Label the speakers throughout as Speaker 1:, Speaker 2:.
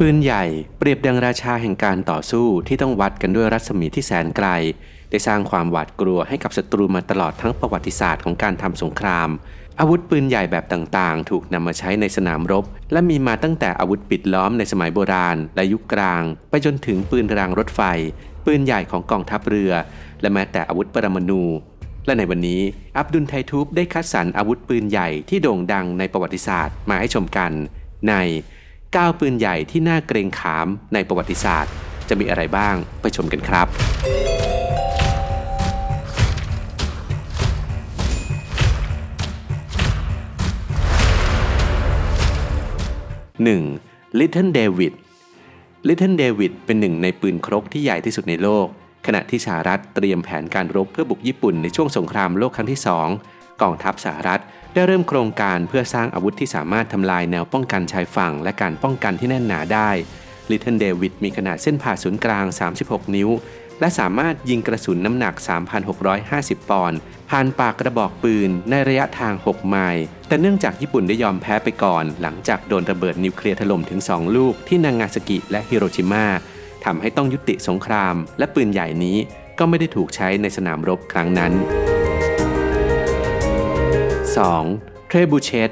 Speaker 1: ปืนใหญ่เปรียบดังราชาแห่งการต่อสู้ที่ต้องวัดกันด้วยรัศมีที่แสนไกล ได้สร้างความหวาดกลัวให้กับศัตรูมาตลอดทั้งประวัติศาสตร์ของการทำสงคราม อาวุธปืนใหญ่แบบต่างๆ ถูกนำมาใช้ในสนามรบ และมีมาตั้งแต่อาวุธปิดล้อมในสมัยโบราณ และยุคกลาง ไปจนถึงปืนรางรถไฟ ปืนใหญ่ของกองทัพเรือ และแม้แต่อาวุธปรมาณูและในวันนี้ อับดุลไททูบได้คัดสรรอาวุธปืนใหญ่ที่โด่งดังในประวัติศาสตร์มาให้ชมกัน ใน 9 ปืนใหญ่ที่น่าเกรงขามในประวัติศาสตร์ จะมีอะไรบ้างไปชมกันครับ 1. Little David Little David เป็นหนึ่งในปืนครกที่ใหญ่ที่สุดในโลก ขณะที่สหรัฐเตรียมแผนการรบเพื่อบุกญี่ปุ่นในช่วงสงครามโลกครั้งที่ 2 กองทัพสหรัฐ ได้เริ่มโครงการเพื่อสร้างอาวุธที่สามารถทำลายแนวป้องกันชายฝั่ง และการป้องกันที่แน่นหนาได้ Little David มีขนาดเส้นผ่าศูนย์กลาง 36 นิ้ว และสามารถยิงกระสุนน้ำหนัก 3,650 ปอนด์ผ่านปากกระบอกปืนในระยะทาง 6 ไมล์ แต่เนื่องจากญี่ปุ่นได้ยอมแพ้ไปก่อน หลังจากโดนระเบิดนิวเคลียร์ถล่มถึง 2 ลูกที่นางาซากิและฮิโรชิมาทำให้ต้องยุติสงคราม และปืนใหญ่นี้ก็ไม่ได้ถูกใช้ในสนามรบครั้งนั้น 2. เทรบูเชต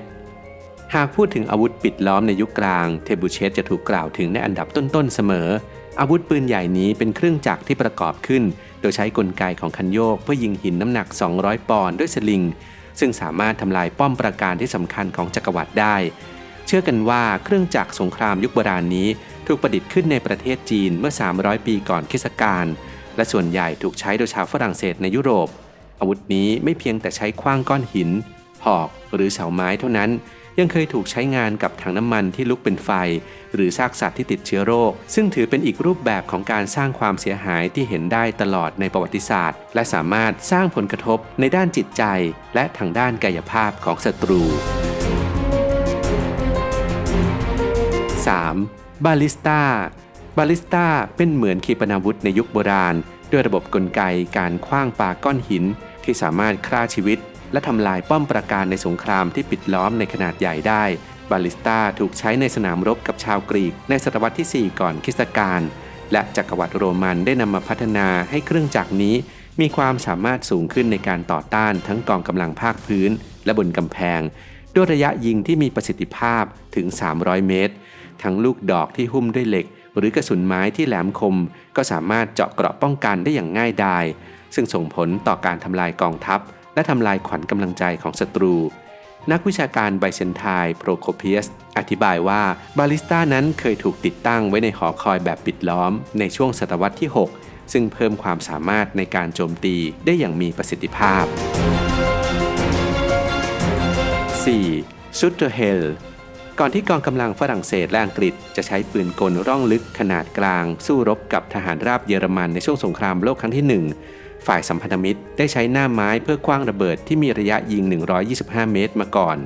Speaker 1: หากพูดถึงอาวุธปิดล้อมในยุคกลาง เทบูเชตจะถูกกล่าวถึงในอันดับต้นๆเสมอ อาวุธปืนใหญ่นี้เป็นเครื่องจักรที่ประกอบขึ้น โดยใช้กลไกของคันโยกเพื่อยิงหินน้ำหนัก 200 ปอนด์ด้วยสลิง ซึ่งสามารถทำลายป้อมปราการที่สำคัญของจักรวรรดิได้ เชื่อกันว่าเครื่องจักรสงครามยุคโบราณนี้ ถูกประดิษฐ์ขึ้นในประเทศจีนเมื่อ 300 ปีก่อนคริสตกาลและส่วนใหญ่ถูกใช้โดยชาวฝรั่งเศสในยุโรป อาวุธนี้ไม่เพียงแต่ใช้คว้างก้อนหิน หอกหรือเสาไม้เท่านั้น ยังเคยถูกใช้งานกับถังน้ำมันที่ลุกเป็นไฟ หรือซากสัตว์ที่ติดเชื้อโรค ซึ่งถือเป็นอีกรูปแบบของการสร้างความเสียหายที่เห็นได้ตลอดในประวัติศาสตร์ และสามารถสร้างผลกระทบในด้านจิตใจ และทางด้านกายภาพของศัตรู 3. บาลิสตาบาลิสตาเป็นเหมือนขีปนาวุธในยุคโบราณ ด้วยระบบกลไกการคว้างปาก้อนหิน ที่สามารถฆ่าชีวิต และทำลายป้อมปราการในสงครามที่ปิดล้อมในขนาดใหญ่ได้ บาลิสตาถูกใช้ในสนามรบกับชาวกรีกในศตวรรษที่ 4 ก่อนคริสตกาลและจักรวรรดิโรมันได้นำมาพัฒนาให้เครื่องจักรนี้ มีความสามารถสูงขึ้นในการต่อต้านทั้งกองกำลังภาคพื้น และบนกำแพง ด้วยระยะยิงที่มีประสิทธิภาพถึง 300 เมตร ทั้งลูกดอกที่หุ้มด้วยเหล็ก หรือกระสุนไม้ที่แหลมคม ก็สามารถเจาะเกราะป้องกันได้อย่างง่ายดาย ซึ่งส่งผลต่อการทำลายกองทัพ และทำลายขวัญกำลังใจของศัตรู นักวิชาการไบเซนทน์โปรโคเพียส อธิบายว่าบาลิสต้านั้นเคยถูกติดตั้งไว้ในหอคอยแบบปิดล้อม ในช่วงศตวรรษที่ 6 ซึ่งเพิ่มความสามารถในการโจมตีได้อย่างมีประสิทธิภาพ 4. ชุดเทอร์เฮลก่อนที่กองกำลังฝรั่งเศสและอังกฤษ จะใช้ปืนกลร่องลึกขนาดกลาง สู้รบกับทหารราบเยอรมันในช่วงสงครามโลกครั้งที่ 1 ฝ่ายสัมพันธมิตรได้ใช้หน้าไม้เพื่อคว้างระเบิดที่มีระยะยิง 125 เมตรมาก่อน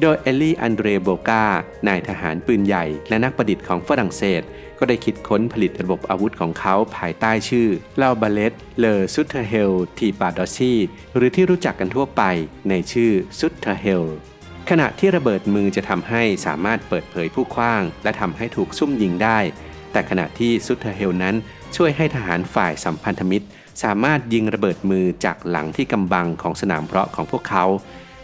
Speaker 1: โดยเอลลี่ อันเดรโบกา นายทหารปืนใหญ่และนักประดิษฐ์ของฝรั่งเศส ก็ได้คิดค้นผลิตระบบอาวุธของเขาภายใต้ชื่อลาบาเลตเลอซุตเทเฮล ทีปาดอซีหรือที่รู้จักกันทั่วไปในชื่อซุตเทเฮลขณะที่ระเบิดมือจะทำให้สามารถเปิดเผยผู้คว้าง และทำให้ถูกซุ่มยิงได้ แต่ขณะที่ซุตเทเฮลนั้นช่วยให้ทหารฝ่ายสัมพันธมิตร สามารถยิงระเบิดมือจากหลังที่กำบังของสนามเพาะของพวกเขา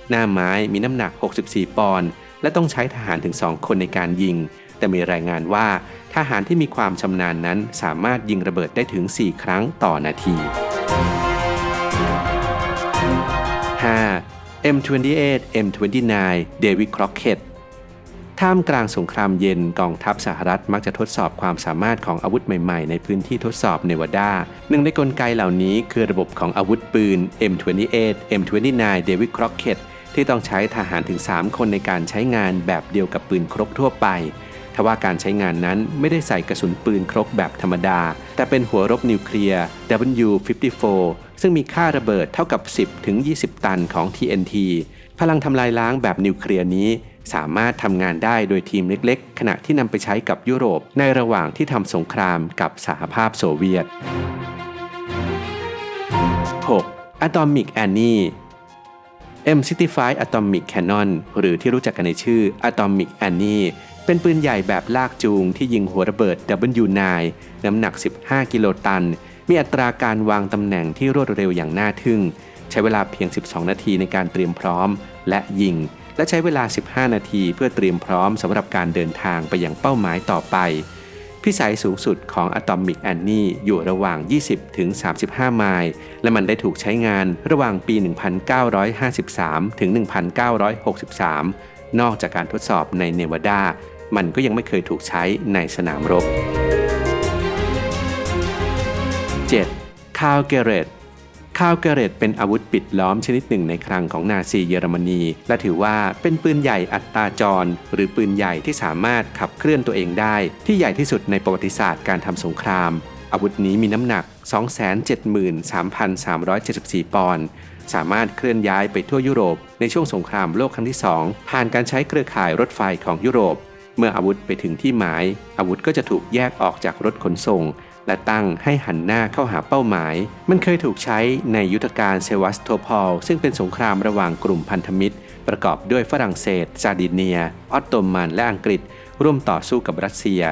Speaker 1: หน้าไม้มีน้ำหนัก 64 ปอนด์และต้องใช้ทหารถึง 2 คนในการยิง แต่มีรายงานว่าทหารที่มีความชำนาญนั้นสามารถยิงระเบิดได้ถึง 4 ครั้งต่อนาที 5. M28 M29 David Crockett ท่ามกลางสงครามเย็นกองทัพสหรัฐมักจะทดสอบความสามารถของอาวุธใหม่ๆ ในพื้นที่ทดสอบเนวาดาหนึ่งในกลไกเหล่านี้คือระบบของอาวุธปืน M28 M29 David Crockett ที่ต้องใช้ทหารถึง 3 คนในการใช้งานแบบเดียวกับปืนครกทั่วไปทว่าการใช้งานนั้นไม่ได้ใส่กระสุนปืนครกแบบธรรมดา แต่เป็นหัวรบนิวเคลียร์ W54 ซึ่งมีค่าระเบิดเท่ากับ 10ถึง20 ตันของ TNT พลังทำลายล้างแบบนิวเคลียร์นี้ สามารถทำงานได้โดยทีมเล็กๆ ขณะที่นำไปใช้กับยุโรปในระหว่างที่ทำสงครามกับสหภาพโซเวียต 6. Atomic Annie M65 Atomic Cannon หรือที่รู้จักกันในชื่อ Atomic Annie เป็นปืนใหญ่แบบลากจูงที่ยิงหัวระเบิด W9 น้ำหนัก 15 กิโลตัน มีอัตราการวางตำแหน่งที่รวดเร็วอย่างน่าทึ่ง ใช้เวลาเพียง 12 นาทีในการเตรียมพร้อมและยิง และใช้เวลา 15 นาทีเพื่อเตรียมพร้อมสำหรับการเดินทางไปยังเป้าหมายต่อไป พิสัยสูงสุดของ Atomic Annie อยู่ระหว่าง 20 ถึง 35 ไมล์ และมันได้ถูกใช้งานระหว่างปี 1953 ถึง 1963 นอกจากการทดสอบในเนวาดา มันก็ยังไม่เคยถูกใช้ในสนามรบ 7. คาวเกเรต คาวเกเรตเป็นอาวุธปิดล้อมชนิดหนึ่งในคลังของนาซีเยอรมนี และถือว่าเป็นปืนใหญ่อัตราจร หรือปืนใหญ่ที่สามารถขับเคลื่อนตัวเองได้ ที่ใหญ่ที่สุดในประวัติศาสตร์การทำสงคราม อาวุธนี้มีน้ำหนัก 273,374 ปอนด์สามารถเคลื่อนย้ายไปทั่วยุโรป ในช่วงสงครามโลกครั้งที่ 2 ผ่านการใช้เครือข่ายรถไฟของยุโรป เมื่ออาวุธไปถึงที่หมาย อาวุธก็จะถูกแยกออกจากรถขนส่ง และตั้งให้หันหน้าเข้าหาเป้าหมาย มันเคยถูกใช้ในยุทธการเซวัสโทพอล ซึ่งเป็นสงครามระหว่างกลุ่มพันธมิตร ประกอบด้วยฝรั่งเศส ซาดิเนีย ออตโตมัน และอังกฤษ ร่วมต่อสู้กับรัสเซีย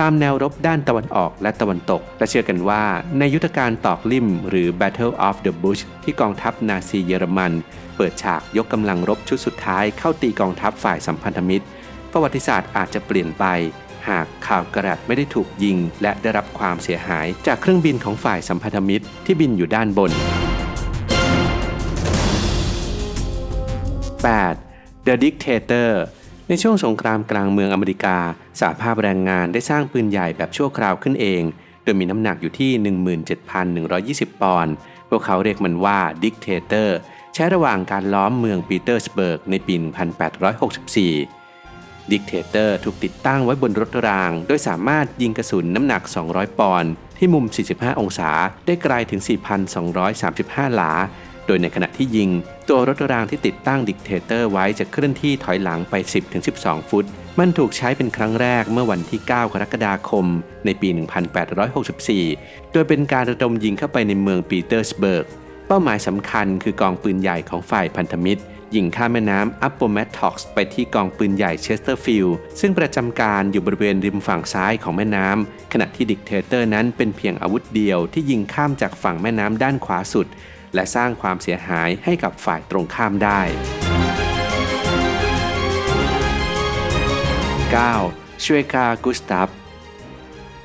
Speaker 1: ตามแนวรบด้านตะวันออกและตะวันตก และเชื่อกันว่า ในยุทธการตอกลิ่ม หรือ Battle of the Bush ที่กองทัพนาซีเยอรมัน เปิดฉากยกกำลังรบชุดสุดท้ายเข้าตีกองทัพฝ่ายสัมพันธมิตร ประวัติศาสตร์อาจจะเปลี่ยนไป หากข่าวกระดาษไม่ได้ถูกยิง และได้รับความเสียหายจากเครื่องบินของฝ่ายสัมพันธมิตรที่บินอยู่ด้านบน 8. The Dictator ในช่วงสงครามกลางเมืองอเมริกาสหภาพแรงงานได้สร้างปืนใหญ่แบบชั่วคราวขึ้นเอง โดยมีน้ำหนักอยู่ที่ 17,120 ปอนด์ พวกเขาเรียกมันว่า Dictator ใช้ระหว่างการล้อมเมืองปีเตอร์สเบิร์กในปี 1864 ดิกเทเตอร์ถูกติดตั้งไว้บนรถราง โดยสามารถยิงกระสุนน้ำหนัก 200 ปอนด์ที่มุม 45 องศา ได้ไกลถึง 4,235 หลา โดยในขณะที่ยิง ตัวรถรางที่ติดตั้งดิกเทเตอร์ไว้จะเคลื่อนที่ถอยหลังไป 10-12 ฟุต มันถูกใช้เป็นครั้งแรกเมื่อวันที่ 9 กรกฎาคม ในปี 1864 โดยเป็นการระดมยิงเข้าไปในเมืองปีเตอร์สเบิร์ก เป้าหมายสำคัญคือกองปืนใหญ่ของฝ่ายพันธมิตร ยิงข้ามแม่น้ำอัปโปแมทท็อกส์ไปที่กองปืนใหญ่เชสเตอร์ฟิลด์ซึ่งประจำการอยู่บริเวณริมฝั่งซ้ายของแม่น้ำขณะที่ดิกเทเตอร์นั้นเป็นเพียงอาวุธเดียวที่ยิงข้ามจากฝั่งแม่น้ำด้านขวาสุด และสร้างความเสียหายให้กับฝ่ายตรงข้ามได้ 9. ชเวกากุสตัฟ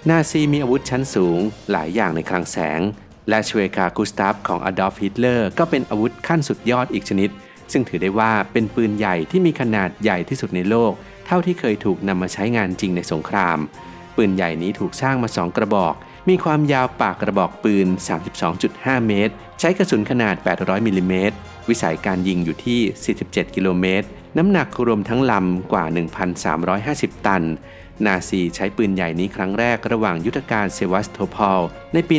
Speaker 1: นาซีมีอาวุธชั้นสูงหลายอย่างในคลังแสง และชเวกากุสตัฟของอดอล์ฟฮิตเลอร์ก็เป็นอาวุธขั้นสุดยอดอีกชนิด ซึ่งถือได้ว่าเป็นปืนใหญ่ที่มีขนาดใหญ่ที่สุดในโลก เท่าที่เคยถูกนำมาใช้งานจริงในสงคราม ปืนใหญ่นี้ถูกสร้างมาสองกระบอก มีความยาวปากกระบอกปืน 32.5 เมตร ใช้กระสุนขนาด 800มิลลิเมตร วิสัยการยิงอยู่ที่ 47 กิโลเมตร น้ำหนักรวมทั้งลำกว่า 1,350 ตัน นาซีใช้ปืนใหญ่นี้ครั้งแรกระหว่างยุทธการเซวัสโทพอลในปี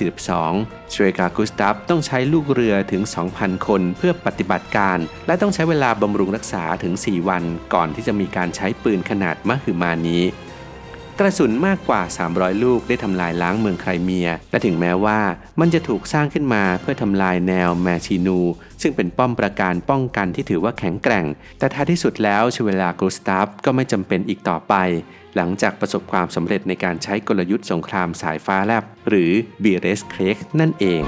Speaker 1: 1942ชเวกากุสตัฟต้องใช้ลูกเรือถึง 2,000 คนเพื่อปฏิบัติการ และต้องใช้เวลาบำรุงรักษาถึง 4 วัน ก่อนที่จะมีการใช้ปืนขนาดมหึมานี้ กระสุนมากกว่า 300 ลูกได้ทำลายล้างเมืองไครเมีย และถึงแม้ว่ามันจะถูกสร้างขึ้นมาเพื่อทำลายแนวแมชีนู ซึ่งเป็นป้อมปราการป้องกันที่ถือว่าแข็งแกร่ง แต่ท้ายที่สุดแล้วชเวลากรูสตาฟก็ไม่จำเป็นอีกต่อไป หลังจากประสบความสำเร็จในการใช้กลยุทธ์สงครามสายฟ้าแลบหรือบีเรสเครกนั่นเอง